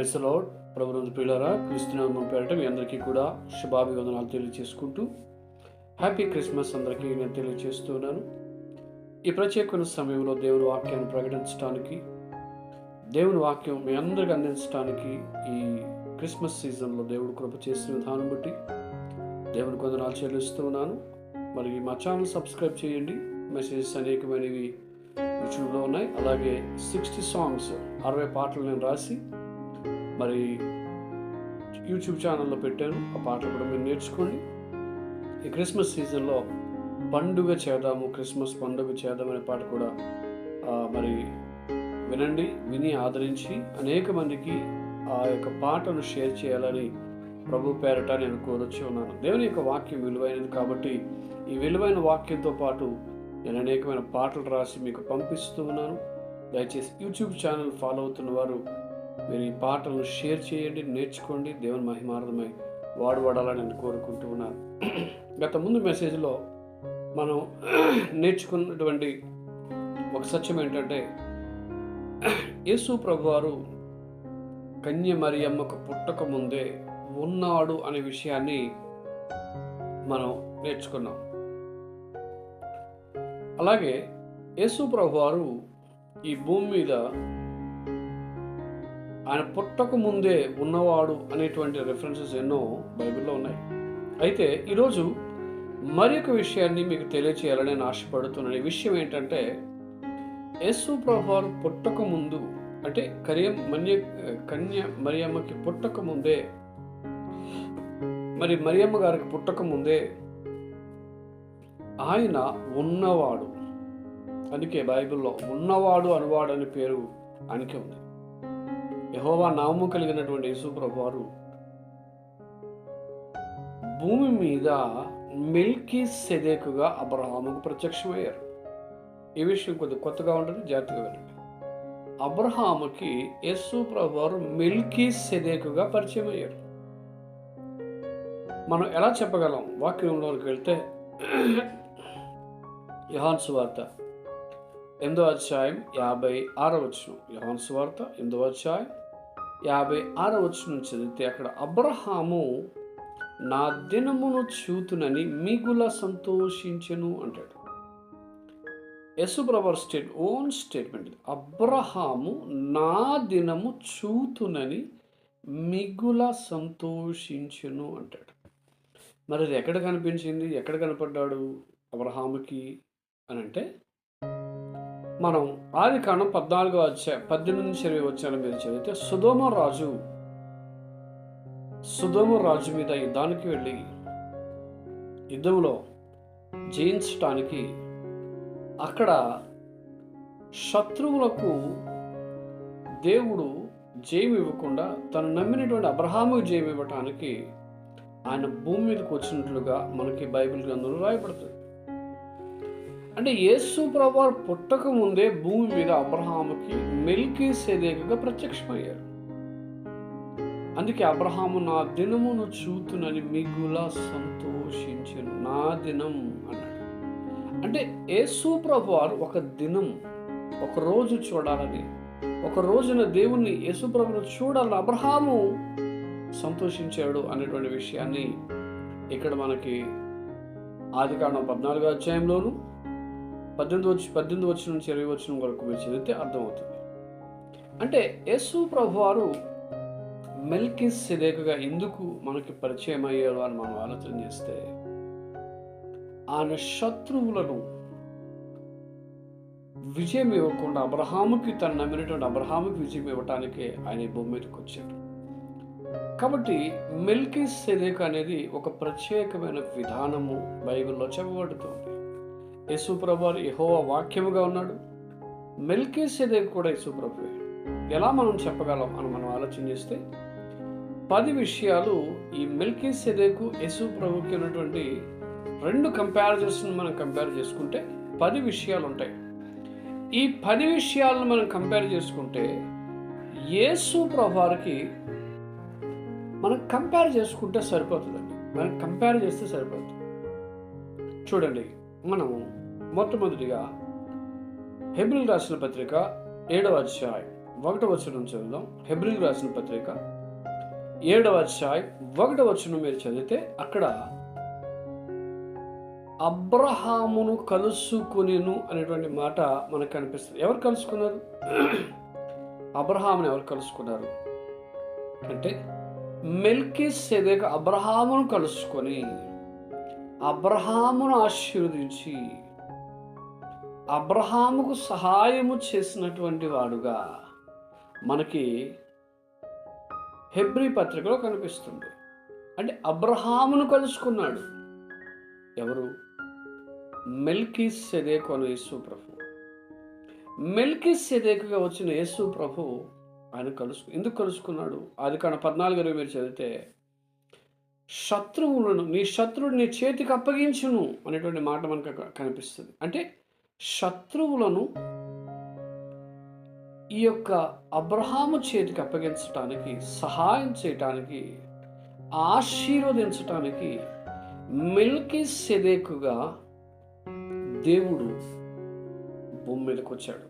ప్రెసలో ప్రభుత్వ ప్రియులారా క్రిస్తునామం పేరట మీ అందరికీ కూడా శుభాభివందనాలు తెలియజేసుకుంటూ హ్యాపీ క్రిస్మస్ అందరికీ నేను తెలియజేస్తున్నాను ఈ ప్రత్యేకమైన సమయంలో దేవుని వాక్యాన్ని ప్రకటించడానికి దేవుని వాక్యం మీ అందరికి అందించడానికి ఈ క్రిస్మస్ సీజన్లో దేవుడు కృప చేసిన విధానం బట్టి దేవుని కొందనాలు చెల్లిస్తూ ఉన్నాను. మరి మా ఛానల్ సబ్స్క్రైబ్ చేయండి. మెసేజెస్ అనేకమైనవి యూట్యూబ్లో ఉన్నాయి. అలాగే సిక్స్టీ సాంగ్స్ అరవై పాటలు నేను రాసి మరి యూట్యూబ్ ఛానల్లో పెట్టాను. ఆ పాటలు కూడా మీరు నేర్చుకోండి. ఈ క్రిస్మస్ సీజన్లో పండుగ చేద్దాము క్రిస్మస్ పండుగ చేద్దాం అనే పాట కూడా మరి వినండి విని ఆదరించి అనేక మందికి ఆ యొక్క పాటను షేర్ చేయాలని ప్రభు పేరట నేను కోరొచ్చి ఉన్నాను. దేవుని యొక్క వాక్యం విలువైనది కాబట్టి ఈ విలువైన వాక్యంతో పాటు నేను అనేకమైన పాటలు రాసి మీకు పంపిస్తూ ఉన్నాను. దయచేసి యూట్యూబ్ ఛానల్ ఫాలో అవుతున్న వారు మీరు ఈ పాటలను షేర్ చేయండి నేర్చుకోండి. దేవుని మహిమార్థమై వాడబడాలని నేను కోరుకుంటూ ఉన్నాను గత ముందు మెసేజ్లో మనం నేర్చుకున్నటువంటి ఒక సత్యం ఏంటంటే యేసు ప్రభువారు కన్య మరియమ్మకు పుట్టక ముందే ఉన్నాడు అనే విషయాన్ని మనం నేర్చుకున్నాం. అలాగే యేసు ప్రభువారు ఈ భూమి మీద ఆయన పుట్టక ముందే ఉన్నవాడు అనేటువంటి రెఫరెన్సెస్ ఎన్నో బైబిల్లో ఉన్నాయి. అయితే ఈరోజు మరి ఒక విషయాన్ని మీకు తెలియచేయాలని నేను ఆశపడుతున్నాను. ఈ విషయం ఏంటంటే యేసు ప్రభువారు పుట్టక ముందు అంటే కరియం మన్య కన్య మరియమ్మకి పుట్టక ముందే మరి మరియమ్మ గారికి పుట్టక ముందే ఆయన ఉన్నవాడు. అందుకే బైబిల్లో ఉన్నవాడు అనువాడు అనే పేరు ఆయనకే ఉంది. యహోవా నామము కలిగినటువంటి యేసుప్రభు వారు భూమి మీద మిల్కీ సెదేకుగా అబ్రహాముకు ప్రత్యక్షమయ్యారు. ఈ విషయం కొద్దిగా కొత్తగా ఉండదు జాగ్రత్తగా వినండి. అబ్రహాముకి యేసు ప్రభు వారు మిల్కీ సెదేకుగా పరిచయం అయ్యారు మనం ఎలా చెప్పగలం? వాక్యంలోకి వెళ్తే యహాన్ సువార్త ఎనిమిదో అధ్యాయం యాభై ఆరో వచనం. యహాన్ సువార్త ఎనిమిదో అధ్యాయం యాభై ఆరో వచనం చదివితే అక్కడ అబ్రహాము నా దినమును చూతునని మిగుల సంతోషించెను అంటాడు. యశుబ్రవర్ స్టేట్ ఓన్ స్టేట్మెంట్ అబ్రహాము నా దినము చూతునని మిగుల సంతోషించెను అంటాడు. మరి అది ఎక్కడ కనిపించింది? ఎక్కడ కనపడ్డాడు అబ్రహాముకి అని అంటే మనం ఆది కాండం పద్నాలుగో వచ్చే పద్దెనిమిది నుంచి ఇరవై వచ్చాల మీద చదివితే సుధోమ రాజు సుధోమ రాజు మీద యుద్ధానికి వెళ్ళి యుద్ధంలో జయించటానికి అక్కడ శత్రువులకు దేవుడు జయం ఇవ్వకుండా తను నమ్మినటువంటి అబ్రహాము జయం ఇవ్వటానికి ఆయన భూమి మీదకి వచ్చినట్లుగా మనకి బైబిల్ గ్రంథంలో రాయబడుతుంది. అంటే యేసు ప్రభు పుట్టక ముందే భూమి మీద అబ్రహాముకి మెల్కీ సేదేకగా ప్రత్యక్షమయ్యారు. అందుకే అబ్రహాము నా దినమును చూతునని మిగులా సంతోషించను నా దినం అన్నాడు. అంటే యేసు ప్రభువారు ఒక దినం ఒక రోజు చూడాలని ఒక రోజున దేవుణ్ణి యేసు ప్రభును చూడాలని అబ్రహాము సంతోషించాడు అనేటువంటి విషయాన్ని ఇక్కడ మనకి ఆది కాండం పద్నాలుగో అధ్యాయంలోను పద్దెనిమిది వచ్చి పద్దెనిమిది వచ్చిన నుంచి ఇరవై వచ్చిన వరకు మీరు చదివితే అర్థమవుతుంది. అంటే యేసు ప్రభు వారు మెల్కిస్ సిదేకగా ఎందుకు మనకి పరిచయం అయ్యారు అని మనం ఆలోచన చేస్తే ఆయన శత్రువులను విజయం ఇవ్వకుండా అబ్రహాముకి తను నమ్మినటువంటి అబ్రహాముకి విజయం ఇవ్వటానికే ఆయన భూమి మీదకి వచ్చారు. కాబట్టి మెల్కిస్ సెదేక్ అనేది ఒక ప్రత్యేకమైన విధానము బైబిల్లో చెప్పబడుతుంది యేసుప్రభు యహోవ వాక్యముగా ఉన్నాడు. మెల్కీ కూడా యేసుప్రభు ఎలా మనం చెప్పగలం అని మనం ఆలోచన చేస్తే పది విషయాలు ఈ మిల్కీ సెదేకు ప్రభుకి ఉన్నటువంటి రెండు కంపారిజన్స్ని మనం కంపేర్ చేసుకుంటే పది విషయాలు ఉంటాయి. ఈ పది విషయాలను మనం కంపేర్ చేసుకుంటే యేసు ప్రభువారికి మనం కంపేర్ చేసుకుంటే సరిపోతుందండి. మనం కంపేర్ చేస్తే సరిపోతుంది. చూడండి మనం మొట్టమొదటిగా హెబ్రిల్ రాసిన పత్రిక ఏడవ అధ్యాయం ఒకటవ వచనం చదువుదాం. హెబ్రిల్ రాసిన పత్రిక ఏడవ అధ్యాయం ఒకటవ వచనం మీరు చదివితే అక్కడ అబ్రహామును కలుసుకునేను అనేటువంటి మాట మనకు కనిపిస్తుంది. ఎవరు కలుసుకున్నారు? అబ్రహామును ఎవరు కలుసుకున్నారు? అంటే మెల్కి సెదేక అబ్రహామును కలుసుకొని అబ్రహామును ఆశీర్వదించి అబ్రహాముకు సహాయము చేసినటువంటి వాడుగా మనకి హెబ్రి పత్రికలో కనిపిస్తుంది. అంటే అబ్రహామును కలుసుకున్నాడు. ఎవరు? మెల్కీ సెదేకు అను యేసు ప్రభు. మెల్కీ సెదేకుగా వచ్చిన యేసు ప్రభు ఆయన కలుసు ఎందుకు కలుసుకున్నాడు? అది కాన పద్నాలుగు ఇరవై మీరు చదివితే శత్రువులను నీ శత్రువుని నీ చేతికి అప్పగించును అనేటువంటి మాట మనకు కనిపిస్తుంది. అంటే శత్రువులను ఈ యొక్క అబ్రహాము చేతికి అప్పగించటానికి సహాయం చేయటానికి ఆశీర్వదించటానికి మిల్కీ సెదేకుగా దేవుడు భూమి మీదకి వచ్చాడు.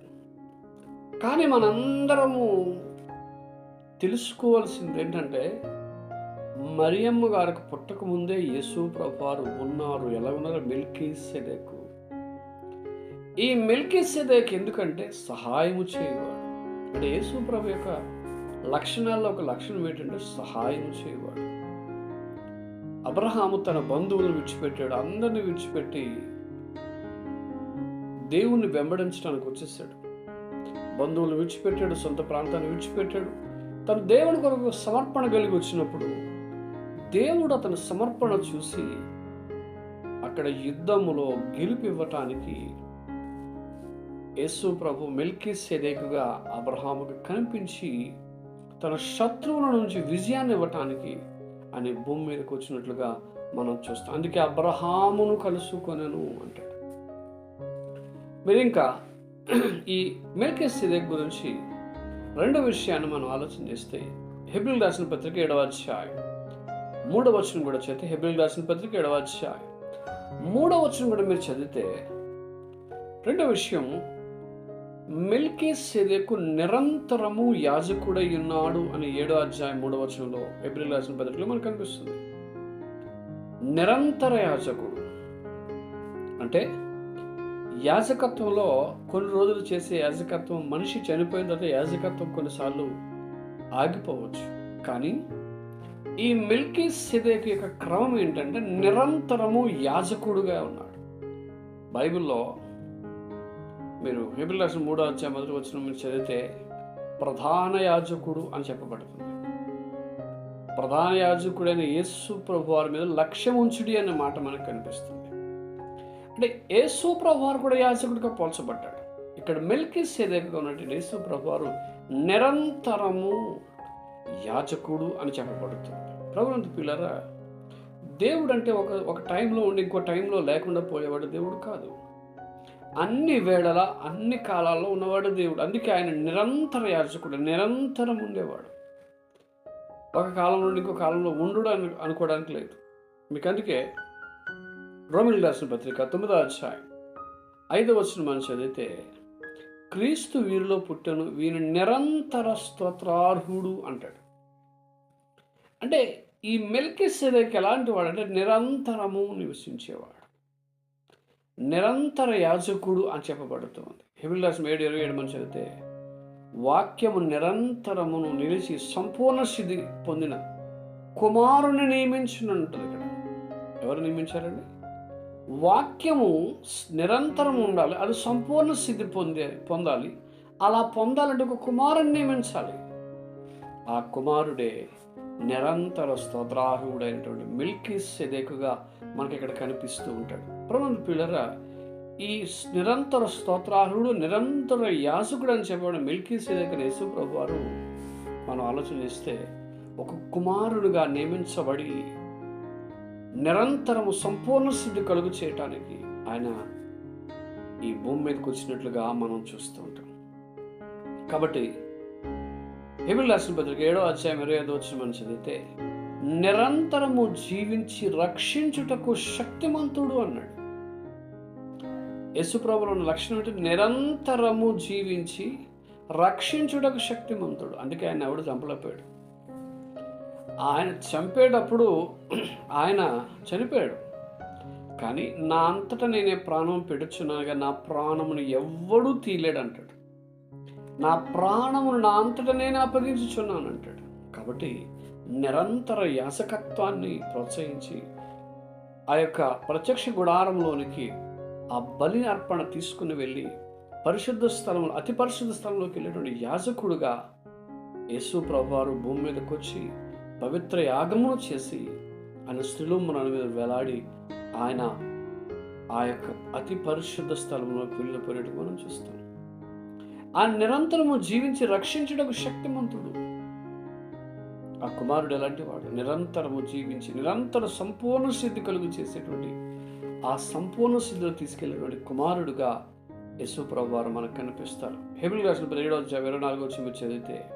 కానీ మనందరము తెలుసుకోవాల్సింది ఏంటంటే మరియమ్మ గారికి పుట్టక ముందే యేసు ప్రభువారు ఉన్నారు. ఎలా ఉన్నారు? మిల్కీ సెదేకు ఈ మిల్కీ ఎందుకంటే సహాయము చేయవాడు. అంటే యేసు ప్రభు యొక్క లక్షణాల్లో ఒక లక్షణం ఏంటంటే సహాయం చేయవాడు. అబ్రహాము తన బంధువులను విడిచిపెట్టాడు అందరిని విడిచిపెట్టి దేవుణ్ణి వెంబడించడానికి వచ్చేసాడు. బంధువులు విడిచిపెట్టాడు సొంత ప్రాంతాన్ని విడిచిపెట్టాడు. తను దేవుని కొరకు సమర్పణ కలిగి వచ్చినప్పుడు దేవుడు అతని సమర్పణ చూసి అక్కడ యుద్ధములో గెలిపివ్వటానికి యేసు ప్రభు మెల్కీ సెదేకుగా అబ్రహాముకు కనిపించి తన శత్రువుల నుంచి విజయాన్ని ఇవ్వటానికి అనే భూమి మీదకి వచ్చినట్లుగా మనం చూస్తాం. అందుకే అబ్రహామును కలుసుకొనను అంటాడు మీరు ఇంకా ఈ మెల్కే సెదేక్ గురించి రెండో విషయాన్ని మనం ఆలోచన చేస్తే హెబ్రిల్ రాసిన పత్రిక ఏడవ అధ్యాయం మూడవ వచనం కూడా చదివితే హెబ్రిల్ రాసిన పత్రిక ఏడవ అధ్యాయం మూడవ వచనం కూడా మీరు చదివితే రెండో విషయం మెల్కే సెదెకు నిరంతరము యాజకుడై ఉన్నాడు అని ఏడో అధ్యాయం మూడవ వచనంలో ఏప్రిల్ రాసిన పద్ధతిలో మనకు కనిపిస్తుంది. నిరంతర యాజకుడు. అంటే యాజకత్వంలో కొన్ని రోజులు చేసే యాజకత్వం మనిషి చనిపోయిన తర్వాత యాజకత్వం కొన్నిసార్లు ఆగిపోవచ్చు. కానీ ఈ మిల్కీ సిదేక్ యొక్క క్రమం ఏంటంటే నిరంతరము యాజకుడుగా ఉన్నాడు. బైబిల్లో మీరు హెబిల్ రాసిన మూడో అధ్యాయం మొదటి వచ్చిన మీరు చదివితే ప్రధాన యాజకుడు అని చెప్పబడుతుంది. ప్రధాన యాజకుడైన యేసు ప్రభు వారి మీద లక్ష్యం ఉంచుడి అనే మాట మనకు కనిపిస్తుంది. అంటే యేసు ప్రభు వారు కూడా యాజకుడిగా పోల్చబడ్డాడు. ఇక్కడ మెల్కి సేదేకగా ఉన్నటువంటి యేసు ప్రభు వారు నిరంతరము యాజకుడు అని చెప్పబడుతుంది. ప్రభుత్వ పిల్లరా దేవుడు అంటే ఒక ఒక టైంలో ఉండి ఇంకో టైంలో లేకుండా పోయేవాడు దేవుడు కాదు. అన్ని వేళల అన్ని కాలాల్లో ఉన్నవాడు దేవుడు. అందుకే ఆయన నిరంతర యాచకుడు నిరంతరం ఉండేవాడు. ఒక కాలం నుండి ఇంకో కాలంలో ఉండు అని అనుకోవడానికి లేదు. మీకు అందుకే రోమిల్ రాసిన పత్రిక తొమ్మిదో అధ్యాయం ఐదవ వచ్చిన మనిషి చదివితే క్రీస్తు వీరిలో పుట్టను వీని నిరంతర స్తోత్రార్హుడు అంటాడు. అంటే ఈ మెల్కి సెదకి ఎలాంటి వాడు అంటే నిరంతరము నివసించేవాడు. నిరంతర యాజకుడు అని చెప్పబడుతుంది. హెబిల్ రాసిన ఏడు ఇరవై ఏడు మంది చదివితే వాక్యము నిరంతరమును నిలిచి సంపూర్ణ స్థితి పొందిన కుమారుని నియమించినంటుంది ఇక్కడ. ఎవరు నియమించారండి? వాక్యము నిరంతరం ఉండాలి అది సంపూర్ణ స్థితి పొందే పొందాలి. అలా పొందాలంటే ఒక కుమారుని నియమించాలి. ఆ కుమారుడే నిరంతర స్తోత్రార్హుడైనటువంటి మిల్కీ సెదేకుగా మనకి ఇక్కడ కనిపిస్తూ ఉంటాడు. ప్రబంధ పిల్లరా ఈ నిరంతర స్తోత్రార్హుడు నిరంతర యాసుకుడు అని చెప్పబడిన మిల్కీ సెదేకుని యేసు ప్రభు వారు మనం ఆలోచన చేస్తే ఒక కుమారుడుగా నియమించబడి నిరంతరము సంపూర్ణ సిద్ధి కలుగు చేయటానికి ఆయన ఈ భూమి మీదకి వచ్చినట్లుగా మనం చూస్తూ ఉంటాం. కాబట్టి హెబిల్ రాసిన పత్రిక ఏడో అధ్యాయం ఇరవై ఐదు వచ్చిన మనం చదివితే నిరంతరము జీవించి రక్షించుటకు శక్తిమంతుడు అన్నాడు. యేసుప్రభులో ఉన్న లక్షణం అంటే నిరంతరము జీవించి రక్షించుటకు శక్తిమంతుడు. అందుకే ఆయన ఎవడు చంపలేకపోయాడు. ఆయన చంపేటప్పుడు ఆయన చనిపోయాడు. కానీ నా అంతటా నేనే ప్రాణం పెడుచున్నాగా నా ప్రాణమును ఎవ్వడూ తీయలేడు అంటాడు నా ప్రాణమును నా అంతటా నేను అప్పగించుచున్నాను అంటాడు. కాబట్టి నిరంతర యాసకత్వాన్ని ప్రోత్సహించి ఆ యొక్క ప్రత్యక్ష గుడారంలోనికి ఆ బలి అర్పణ తీసుకుని వెళ్ళి పరిశుద్ధ స్థలంలో అతి పరిశుద్ధ స్థలంలోకి వెళ్ళేటువంటి యాజకుడుగా యేసు ప్రభువారు భూమి మీదకి వచ్చి పవిత్ర యాగమును చేసి ఆయన స్త్రీలొమ్మన మీద వేలాడి ఆయన ఆ యొక్క అతి పరిశుద్ధ స్థలంలోకి వెళ్ళిపోయినట్టు మనం చూస్తాం. ఆయన నిరంతరము జీవించి రక్షించడానికి శక్తిమంతుడు. ఆ కుమారుడు ఎలాంటి వాడు నిరంతరము జీవించి నిరంతర సంపూర్ణ సిద్ధి కలుగు చేసేటువంటి ఆ సంపూర్ణ స్థితిలో తీసుకెళ్ళినటువంటి కుమారుడుగా యశు వారు మనకు కనిపిస్తారు. హెబిల్ రాసిన పదిహేడో ఇరవై నాలుగో వచ్చి మీరు చదివితే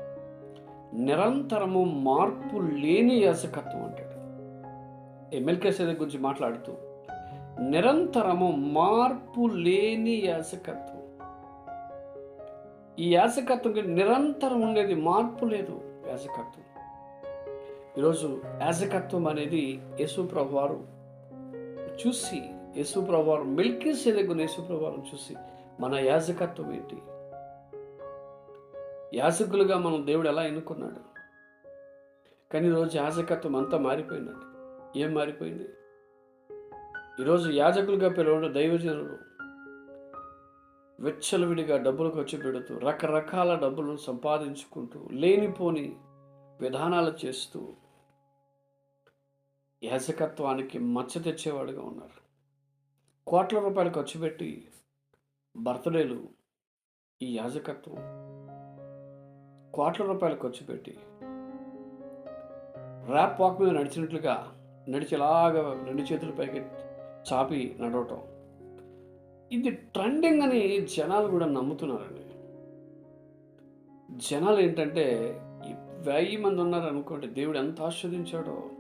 నిరంతరము మార్పు లేని యాజకత్వం అంటాడు. ఎమ్మెల్కే సేద గురించి మాట్లాడుతూ నిరంతరము మార్పు లేని యాజకత్వం. ఈ యాజకత్వంకి నిరంతరం ఉండేది మార్పు లేదు యాజకత్వం. ఈరోజు యాజకత్వం అనేది యేసు వారు చూసి యేసు ప్రభావం మిల్కీ సేదగుని యేసు ప్రభావం చూసి మన యాజకత్వం ఏంటి? యాజకులుగా మనం దేవుడు ఎలా ఎన్నుకున్నాడు? కానీ ఈరోజు యాజకత్వం అంతా మారిపోయిందండి. ఏం మారిపోయింది? ఈరోజు యాజకులుగా పిలవడం దైవజనులు విచ్చలవిడిగా డబ్బులు ఖర్చు పెడుతూ రకరకాల డబ్బులు సంపాదించుకుంటూ లేనిపోని విధానాలు చేస్తూ యాజకత్వానికి మచ్చ తెచ్చేవాడుగా ఉన్నారు. కోట్ల రూపాయలు ఖర్చు పెట్టి బర్త్డేలు ఈ యాజకత్వం. కోట్ల రూపాయలు ఖర్చు పెట్టి ర్యాప్ వాక్ మీద నడిచినట్లుగా నడిచేలాగా రెండు చేతుల ప్యాకెట్ చాపి నడవటం. ఇది ట్రెండింగ్ అని జనాలు కూడా నమ్ముతున్నారండి. జనాలు ఏంటంటే వెయ్యి మంది ఉన్నారు అనుకోండి దేవుడు ఎంత ఆస్వాదించాడో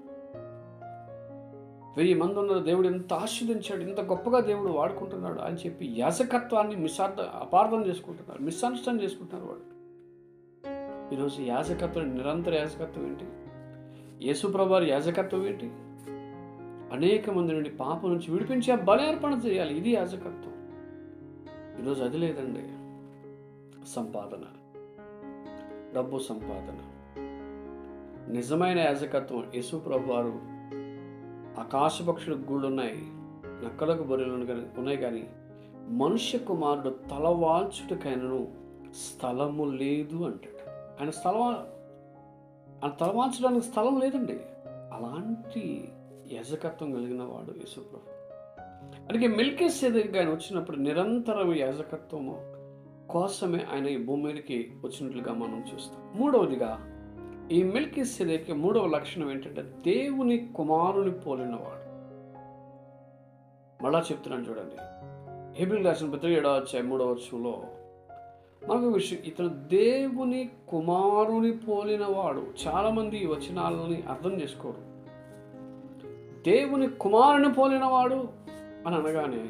వెయ్యి మంది ఉన్నారు. దేవుడు ఎంత ఆశీర్దించాడు ఇంత గొప్పగా దేవుడు వాడుకుంటున్నాడు అని చెప్పి యాజకత్వాన్ని మిస్సార్థ అపార్థం చేసుకుంటున్నారు మిస్అండర్స్టాండ్ చేసుకుంటున్నారు వాళ్ళు. ఈరోజు యాజకత్వం నిరంతర యాజకత్వం ఏంటి? యేసుప్రభారి యాజకత్వం ఏంటి? అనేక మంది నుండి పాప నుంచి విడిపించే బలి అర్పణ చేయాలి. ఇది యాజకత్వం. ఈరోజు అది లేదండి. సంపాదన. డబ్బు సంపాదన. నిజమైన యాజకత్వం యేసుప్రభు వారు ఆకాశ పక్షులకు గూళ్ళు ఉన్నాయి నక్కలకు బొరెలు ఉన్నాయి కానీ మనుష్య కుమారుడు తలవాల్చుటకైనను స్థలము లేదు అంటాడు. ఆయన స్థలం ఆయన తలవాల్చడానికి స్థలం లేదండి. అలాంటి యాజకత్వం కలిగిన వాడు యేసుప్రభు. అందుకే మిల్కే సేదకి ఆయన వచ్చినప్పుడు నిరంతరం యాజకత్వము కోసమే ఆయన ఈ భూమి మీదకి వచ్చినట్లుగా మనం చూస్తాం. మూడవదిగా ఈ మిల్కీ సెదేకి మూడవ లక్షణం ఏంటంటే దేవుని కుమారుని పోలినవాడు. మళ్ళా చెప్తున్నాను చూడండి. హెబిల్ రాసిన పత్రిక ఏడవ వచ్చాయి మూడవ వచ్చంలో మనకు విషయం ఇతను దేవుని కుమారుని పోలినవాడు. చాలామంది ఈ వచనాలని అర్థం చేసుకోరు. దేవుని కుమారుని పోలినవాడు అని అనగానే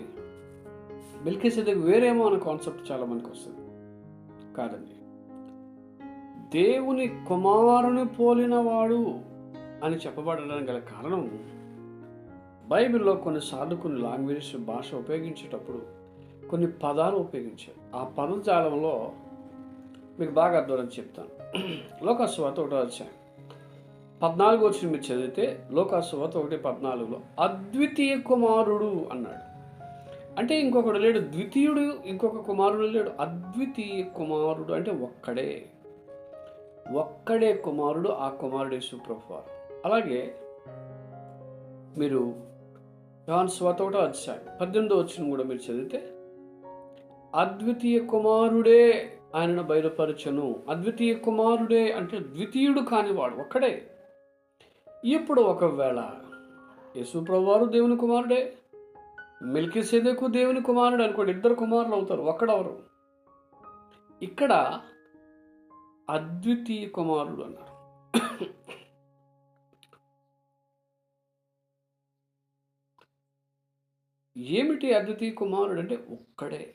మిల్కీసెదకు వేరేమో అనే కాన్సెప్ట్ చాలా మందికి వస్తుంది. కాదండి. దేవుని కుమారుని పోలినవాడు అని చెప్పబడడానికి గల కారణం బైబిల్లో కొన్నిసార్లు కొన్ని లాంగ్వేజెస్ భాష ఉపయోగించేటప్పుడు కొన్ని పదాలు ఉపయోగించారు. ఆ పదజాలంలో మీకు బాగా అర్థమని చెప్తాను. లోకస్వాత ఒకటో వచ్చాయి పద్నాలుగు వచ్చిన మీరు చదివితే లోకాసువాత ఒకటి పద్నాలుగులో అద్వితీయ కుమారుడు అన్నాడు. అంటే ఇంకొకడు లేడు ద్వితీయుడు ఇంకొక కుమారుడు లేడు. అద్వితీయ కుమారుడు అంటే ఒక్కడే. ఒక్కడే కుమారుడు ఆ కుమారుడే సుప్రభారు అలాగే మీరు జాన్ స్వతోట అధ్యాయం పద్దెనిమిదో వచ్చిన కూడా మీరు చదివితే అద్వితీయ కుమారుడే ఆయనను బయలుపరచను. అద్వితీయ కుమారుడే అంటే ద్వితీయుడు కానివాడు ఒక్కడే. ఇప్పుడు ఒకవేళ యేసుప్రభువారు దేవుని కుమారుడే మిల్కిసేదకు దేవుని కుమారుడు అనుకోండి ఇద్దరు కుమారులు అవుతారు ఒక్కడవరు? ఇక్కడ అద్వితీయ కుమారుడు అన్నారు. ఏమిటి అద్వితీయ కుమారుడు అంటే? ఒక్కడే.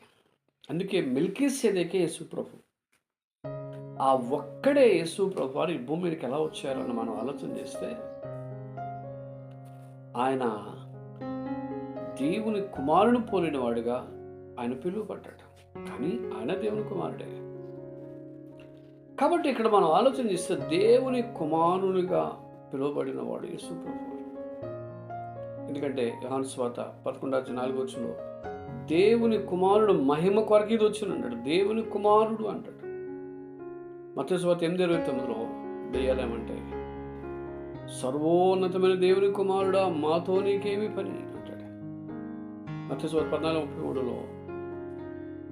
అందుకే మిల్కీ సేదేకే యేసు ప్రభు. ఆ ఒక్కడే యేసు ప్రభు వారు ఈ భూమి మీదకి ఎలా వచ్చారని మనం ఆలోచన చేస్తే ఆయన దేవుని కుమారుని పోలిన వాడుగా ఆయన పిలువబడ్డాడు. కానీ ఆయన దేవుని కుమారుడే. కాబట్టి ఇక్కడ మనం ఆలోచన చేస్తే దేవుని కుమారునిగా పిలువబడిన వాడు యేసు ప్రభు ఎందుకంటే యోహాను స్వాత పదకొండు నాలుగు వచ్చులో దేవుని కుమారుడు మహిమ కొరకు ఇది వచ్చిన అంటాడు. దేవుని కుమారుడు అంటాడు. మత స్వాత ఎనిమిది ఇరవై తొమ్మిదిలో దెయ్యాలేమంటే సర్వోన్నతమైన దేవుని కుమారుడా మాతో నీకేమి పని అంటాడు. మత స్వాత పద్నాలుగు ముప్పై మూడులో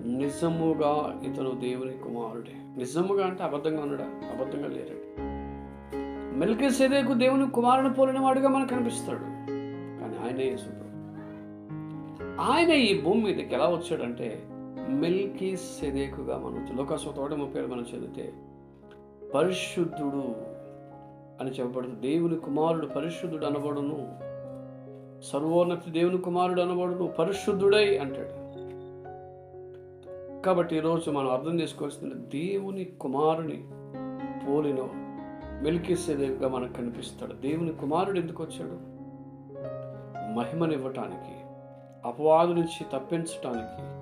నిజముగా ఇతను దేవుని కుమారుడే. నిజముగా అంటే అబద్ధంగా ఉన్నాడా? అబద్ధంగా లేరాడు. మెల్కే సేదేకు దేవుని కుమారుని పోలిన వాడుగా మనకు కనిపిస్తాడు. కానీ ఆయనే యేసు ఆయన ఈ భూమి మీదకి ఎలా వచ్చాడంటే మిల్కీ సెదేకుగా మనం లోకాసు తోట ముప్పై ఏడు మనం చదివితే పరిశుద్ధుడు అని చెప్పబడుతుంది దేవుని కుమారుడు పరిశుద్ధుడు అనబడును. సర్వోన్నతి దేవుని కుమారుడు అనబడును. పరిశుద్ధుడై అంటాడు. కాబట్టి ఈరోజు మనం అర్థం చేసుకోవాల్సిన దేవుని కుమారుని పోలిన మెలికేసేదేవిగా మనకు కనిపిస్తాడు. దేవుని కుమారుడు ఎందుకు వచ్చాడు? మహిమనివ్వటానికి అపవాదు నుంచి తప్పించటానికి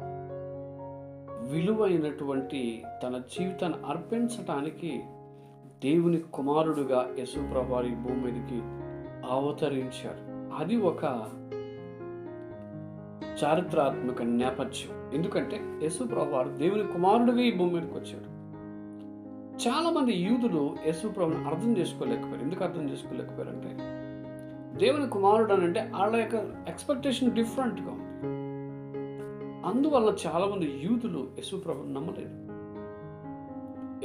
విలువైనటువంటి తన జీవితాన్ని అర్పించటానికి దేవుని కుమారుడుగా యశుప్రభారి భూమి మీదకి అవతరించారు. అది ఒక చారిత్రాత్మక నేపథ్యం. ఎందుకంటే యశుప్రభారు దేవుని కుమారుడుగా ఈ భూమి మీదకి వచ్చాడు చాలా మంది యూదులు యశుప్రభుని అర్థం చేసుకోలేకపోయారు. ఎందుకు అర్థం చేసుకోలేకపోయారంటే దేవుని కుమారుడు అని అంటే వాళ్ళ యొక్క ఎక్స్పెక్టేషన్ డిఫరెంట్గా ఉంది. అందువల్ల చాలామంది యూదులు యశుప్రభుని నమ్మలేదు.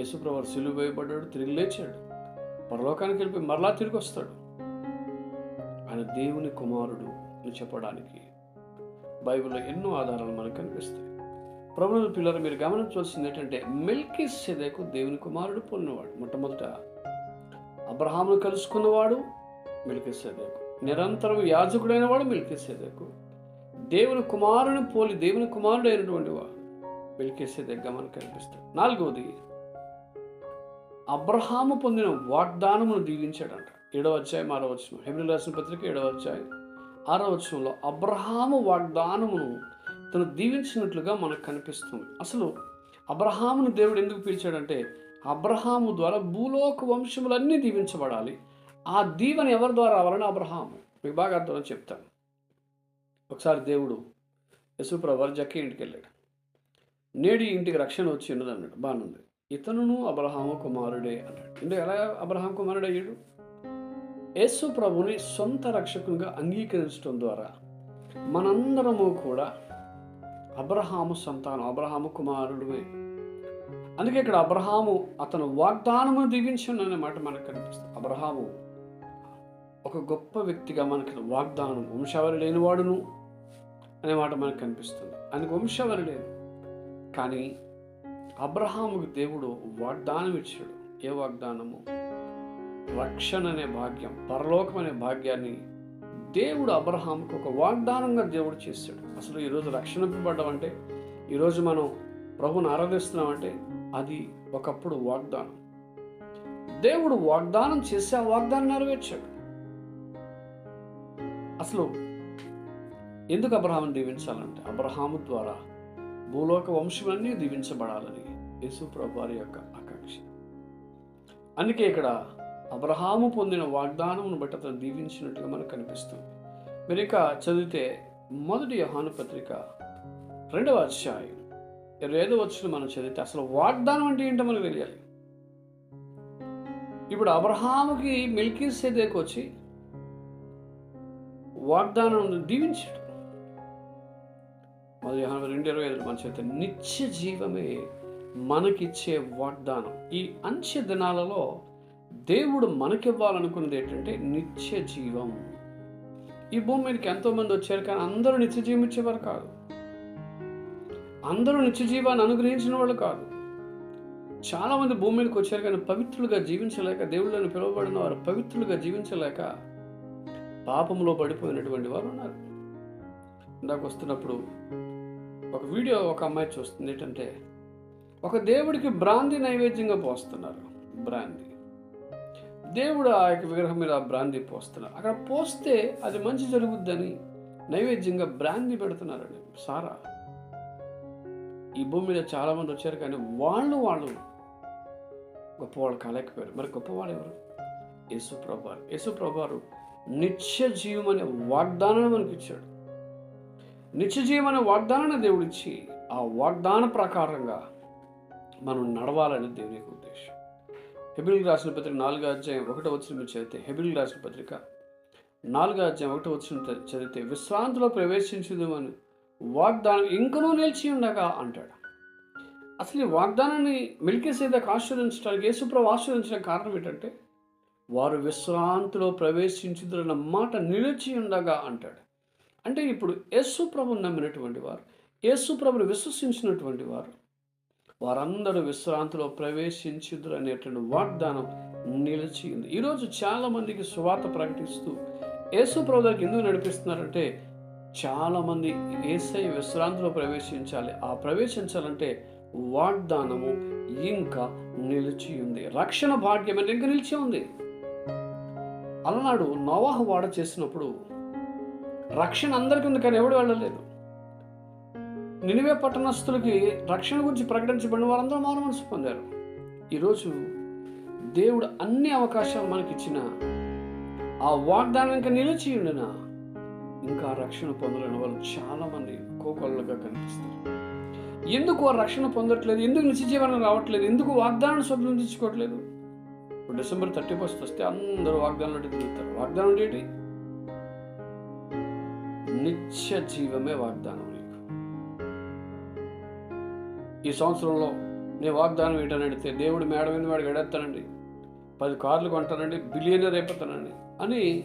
యశుప్రభు సిలువ వేయబడ్డాడు తిరిగి లేచాడు. పరలోకానికి వెళ్ళిపోయి మరలా తిరిగి వస్తాడు. ఆయన దేవుని కుమారుడు అని చెప్పడానికి బైబిల్లో ఎన్నో ఆధారాలు మనకు కనిపిస్తాయి. ప్రభుత్వ పిల్లలు మీరు గమనించవలసింది ఏంటంటే మెల్కి సెదకు దేవుని కుమారుడు పొందినవాడు మొట్టమొదట అబ్రహామును కలుసుకున్నవాడు మెల్కిసేదేకు. నిరంతరం యాజకుడైన వాడు మెల్కిసేదేకు. దేవుని కుమారుని పోలి దేవుని కుమారుడు అయినటువంటి వాడు మెల్కిసేదేగ్గా మనకు కనిపిస్తాడు. నాలుగవది అబ్రహాము పొందిన వాగ్దానమును దీవించాడంట. ఏడవ అధ్యాయం ఆరో వచ్చిన హెబ్రి రాసిన పత్రిక ఏడవ అధ్యాయం. ఆరో వచనంలో అబ్రహాము వాగ్దానమును తను దీవించినట్లుగా మనకు కనిపిస్తుంది. అసలు అబ్రహామును దేవుడు ఎందుకు పిలిచాడంటే అబ్రహాము ద్వారా భూలోక వంశములన్నీ దీవించబడాలి. ఆ దీవెన ఎవరి ద్వారా రావాలని అబ్రహాము? మీకు బాగా అర్థమని చెప్తాను. ఒకసారి దేవుడు యశుప్రభు జక్కి ఇంటికి వెళ్ళాడు. నేడు ఇంటికి రక్షణ వచ్చి ఉన్నది అన్నాడు బాగానుంది ఇతనును అబ్రహాము కుమారుడే అన్నాడు. ఎందుకు ఎలా అబ్రహాం కుమారుడు అయ్యాడు? యేసు ప్రభుని సొంత రక్షకునిగా అంగీకరించడం ద్వారా మనందరము కూడా అబ్రహాము సంతానం అబ్రహాము కుమారుడుమే. అందుకే ఇక్కడ అబ్రహాము అతను వాగ్దానము దీవించండి అనే మాట మనకు కనిపిస్తుంది. అబ్రహాము ఒక గొప్ప వ్యక్తిగా మనకి వాగ్దానం వంశావళి లేనివాడును అనే మాట మనకు కనిపిస్తుంది. ఆయనకు వంశావళి లేదు. కానీ అబ్రహాముకు దేవుడు వాగ్దానం ఇచ్చాడు ఏ వాగ్దానము? రక్షణ అనే భాగ్యం పరలోకం అనే భాగ్యాన్ని దేవుడు అబ్రహాంకు ఒక వాగ్దానంగా దేవుడు చేశాడు అసలు ఈరోజు రక్షణ అంటే ఈరోజు మనం ప్రభుని ఆరాధిస్తున్నామంటే అది ఒకప్పుడు వాగ్దానం. దేవుడు వాగ్దానం చేసి ఆ వాగ్దానం నెరవేర్చాడు. అసలు ఎందుకు అబ్రహాం దీవించాలంటే అబ్రహాము ద్వారా భూలోక వంశమన్నీ దీవించబడాలని యేసు ప్రభు వారి యొక్క ఆకాంక్ష. అందుకే ఇక్కడ అబ్రహాము పొందిన వాగ్దానమును బట్టి అతను దీవించినట్టుగా మనకు కనిపిస్తుంది. మీరు ఇక చదివితే మొదటి యోహాను పత్రిక రెండవ అధ్యాయం ఇరవై ఐదు వచ్చిన మనం చదివితే అసలు వాగ్దానం అంటే ఏంటో మనకు తెలియాలి. ఇప్పుడు అబ్రహాముకి మిల్కీ సేదేకి వచ్చి వాగ్దానం దీవించాడు. మొదటి యోహాను రెండు ఇరవై ఐదు మనం చదివితే నిత్య జీవమే మనకిచ్చే వాగ్దానం. ఈ అంచె దినాలలో దేవుడు మనకివ్వాలనుకున్నది ఏంటంటే నిత్య జీవం. ఈ భూమి మీదకి ఎంతోమంది వచ్చారు కానీ అందరూ నిత్య జీవం ఇచ్చేవారు కాదు. అందరూ నిత్య జీవాన్ని అనుగ్రహించిన వాళ్ళు కాదు. చాలామంది భూమి మీదకి వచ్చారు కానీ పవిత్రులుగా జీవించలేక దేవుళ్ళని పిలువబడిన వారు పవిత్రులుగా జీవించలేక పాపంలో పడిపోయినటువంటి వారు ఉన్నారు. ఇందాక వస్తున్నప్పుడు ఒక వీడియో ఒక అమ్మాయి చూస్తుంది ఏంటంటే ఒక దేవుడికి బ్రాంది నైవేద్యంగా పోస్తున్నారు. బ్రాంది దేవుడు ఆ యొక్క విగ్రహం మీద ఆ బ్రాంది పోస్తున్నారు. అక్కడ పోస్తే అది మంచి జరుగుద్దని నైవేద్యంగా బ్రాంది పెడుతున్నారండి సారా. ఈ భూమి మీద చాలా మంది వచ్చారు కానీ వాళ్ళు వాళ్ళు గొప్పవాళ్ళు కాలేకపోయారు. మరి గొప్పవాళ్ళు ఎవరు? యేసు ప్రభారు యేసు ప్రభారు నిత్య జీవం అనే వాగ్దానాన్ని మనకి ఇచ్చాడు. నిత్య జీవం అనే వాగ్దానాన్ని దేవుడిచ్చి ఆ వాగ్దాన ప్రకారంగా మనం నడవాలని దేవుని హెబిల్ రాసిన పత్రిక నాలుగో అధ్యాయం ఒకటో వచ్చిన మీరు చదివితే హెబిల్ రాసిన పత్రిక నాలుగో అధ్యాయం ఒకటో వచ్చిన చదివితే విశ్రాంతిలో ప్రవేశించదు అని వాగ్దానం ఇంకనూ నిలిచి ఉండగా అంటాడు. అసలు ఈ వాగ్దానాన్ని మిల్కేసేదాకా ఆశ్రయించడానికి యేసుప్రభు ఆశ్రయించడానికి కారణం ఏంటంటే వారు విశ్రాంతిలో ప్రవేశించుదన్న మాట నిలిచి ఉండగా అంటాడు. అంటే ఇప్పుడు యేసుప్రభు నమ్మినటువంటి వారు యేసుప్రభుని విశ్వసించినటువంటి వారు వారందరూ విశ్రాంతిలో ప్రవేశించుదురు అనేటువంటి వాగ్దానం నిలిచి ఉంది. ఈరోజు చాలామందికి సువార్త ప్రకటిస్తూ యేసు ప్రభు ఎందుకు నడిపిస్తున్నారంటే చాలామంది ఏసై విశ్రాంతిలో ప్రవేశించాలి. ఆ ప్రవేశించాలంటే వాగ్దానము ఇంకా నిలిచి ఉంది. రక్షణ భాగ్యం అంటే ఇంకా నిలిచి ఉంది? అలనాడు నవాహ వాడ చేసినప్పుడు రక్షణ అందరికీ ఉంది కానీ ఎవడు వెళ్ళలేదు. నినివే పట్టణస్థులకి రక్షణ గురించి ప్రకటించబడిన వారందరూ మౌన మనసు పొందారు. ఈరోజు దేవుడు అన్ని అవకాశాలు మనకి ఇచ్చిన ఆ వాగ్దానం ఇంకా నిలిచి ఉండిన? ఇంకా రక్షణ పొందలేని వాళ్ళు చాలామంది కోకొల్లగా కనిపిస్తారు. ఎందుకు ఆ రక్షణ పొందట్లేదు? ఎందుకు నిత్య జీవనం రావట్లేదు? ఎందుకు వాగ్దానం స్వప్నించుకోవట్లేదు డిసెంబర్ థర్టీ ఫస్ట్ వస్తే అందరూ వాగ్దానం తిరుగుతారు. వాగ్దానం ఏంటి? నిత్య జీవమే వాగ్దానం. ఈ సంవత్సరంలో నేను వాగ్దానం ఏంటని అడిగితే దేవుడు మేడ మీద వాడికి ఎడేస్తానండి పది కార్లు కొంటానండి బిలియనర్ అయిపోతానండి అని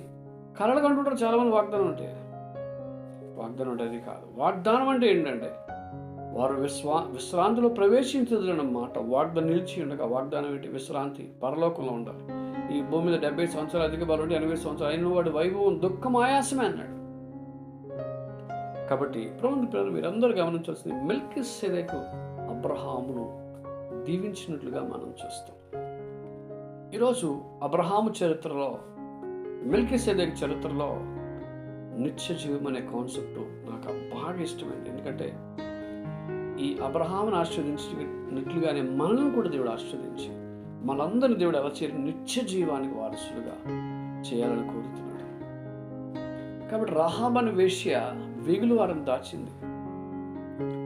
కలలు కంటుంటారు చాలామంది వాగ్దానం అంటే. వాగ్దానం అంటే అది కాదు. వాగ్దానం అంటే ఏంటంటే వారు విశ్వా విశ్రాంతిలో ప్రవేశించదనమాట వాగ్దానం నిలిచి ఉండగా వాగ్దానం ఏంటి? విశ్రాంతి పరలోకంలో ఉండాలి. ఈ భూమి మీద డెబ్బై సంవత్సరాలు అధిక బలం ఉంటే ఎనభై సంవత్సరాలు అయిన వాడు వైభవం దుఃఖం ఆయాసమే అన్నాడు. కాబట్టి ప్రభుత్వ పిల్లలు మీరందరూ గమనించాల్సింది. మిల్క్ సెదకు అబ్రహామును దీవించినట్లుగా మనం చూస్తాం. ఈరోజు అబ్రహాము చరిత్రలో మిల్కీ చరిత్రలో నిత్య జీవం అనే కాన్సెప్ట్ నాకు బాగా ఇష్టమైంది. ఎందుకంటే ఈ అబ్రహామును ఆస్వాదించినట్లుగానే మనల్ని కూడా దేవుడు ఆస్వాదించి మనందరిని దేవుడు ఎలా చేరి నిత్య జీవానికి వారసులుగా చేయాలని కోరుతున్నాడు. కాబట్టి రహాబన్ వేష్య వేశ్య వెగులు వారిని దాచింది.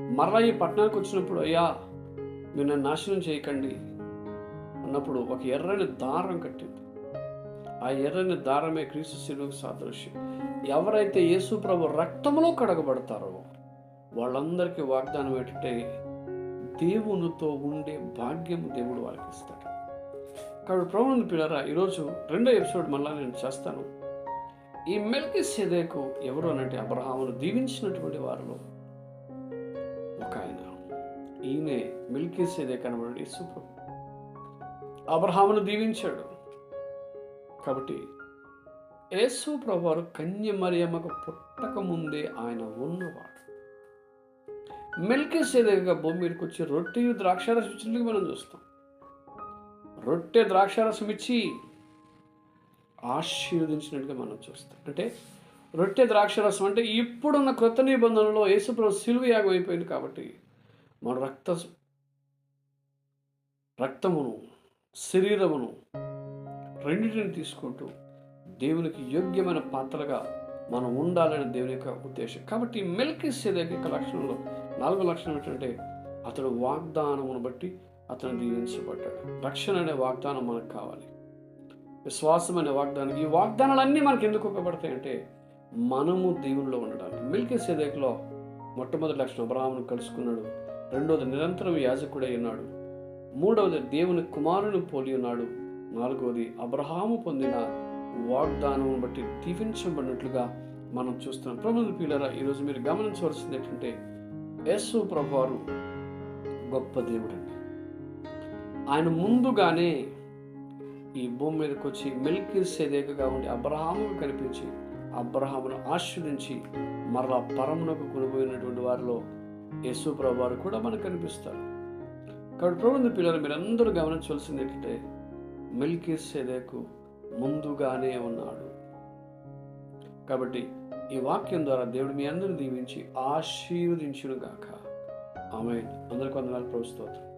మరలా ఈ పట్టణానికి వచ్చినప్పుడు అయ్యా మీరు నన్ను నాశనం చేయకండి అన్నప్పుడు ఒక ఎర్రని దారం కట్టింది. ఆ ఎర్రని దారమే క్రీస్తు శిలువకు సాదృశ్యం. ఎవరైతే యేసు ప్రభు రక్తంలో కడగబడతారో వాళ్ళందరికీ వాగ్దానం ఏంటంటే దేవునితో ఉండే భాగ్యం దేవుడు వాళ్ళకి ఇస్తాడు. కాబట్టి ప్రభుత్వ పిల్లరా ఈరోజు రెండో ఎపిసోడ్ మళ్ళా నేను చేస్తాను. ఈ మెల్కి సెదేకు ఎవరు అనంటే అబ్రహామును దీవించినటువంటి వారిలో ఈయనే మిల్కీ కనబడి అనబడి అబ్రహామును దీవించాడు. కాబట్టి యేసు ప్రభువారు కన్య మరియమ్మకు పుట్టక ముందే ఆయన ఉన్నవాడు. మెల్కే సేదగా భూమి మీదకి వచ్చి రొట్టె ద్రాక్షారసం ఇచ్చినట్లుగా మనం చూస్తాం. రొట్టె ద్రాక్షారసం ఇచ్చి ఆశీర్వదించినట్టుగా మనం చూస్తాం. అంటే రొట్టె ద్రాక్షరసం అంటే ఇప్పుడున్న క్రొత్త నిబంధనలో యేసుప్రభు సిలువ యాగం అయిపోయింది కాబట్టి మన రక్త రక్తమును శరీరమును రెండింటిని తీసుకుంటూ దేవునికి యోగ్యమైన పాత్రగా మనం ఉండాలని దేవుని యొక్క ఉద్దేశం. కాబట్టి మెల్కి సేదకి యొక్క లక్షణంలో నాలుగో లక్షణం ఏంటంటే అతడు వాగ్దానమును బట్టి అతను దీవించబడ్డాడు. రక్షణ అనే వాగ్దానం మనకు కావాలి. విశ్వాసం అనే వాగ్దానం ఈ వాగ్దానాలన్నీ మనకు ఎందుకు ఉపయోగపడతాయి అంటే మనము దేవునిలో ఉండడానికి మిల్కి సేదేకులో మొట్టమొదటి లక్షణం అబ్రహామును కలుసుకున్నాడు. రెండవది నిరంతరం యాజకుడై ఉన్నాడు మూడవది దేవుని కుమారుని పోలి ఉన్నాడు నాలుగవది అబ్రహాము పొందిన వాగ్దానం బట్టి దీవించబడినట్లుగా మనం చూస్తున్నాం. ప్రభుత్వ పీలరా ఈరోజు మీరు గమనించవలసింది ఏంటంటే యేసు ప్రభువారు గొప్ప దేవుడండి. ఆయన ముందుగానే ఈ భూమి మీదకి వచ్చి మెల్కి సేదేకగా ఉండి అబ్రహాముకు కనిపించి అబ్రహామును ఆశ్రదించి మరలా పరమునకు కొనిపోయినటువంటి వారిలో యేసు వారు కూడా మనకు కనిపిస్తారు. కాబట్టి ప్రభుత్వ పిల్లలు మీరందరూ గమనించవలసింది ఏంటంటే మిల్కీ సెదేకు ముందుగానే ఉన్నాడు. కాబట్టి ఈ వాక్యం ద్వారా దేవుడు మీ అందరిని దీవించి ఆశీర్వదించును గాక ఆమె అందరికి వందనాలు. ప్రభుత్వం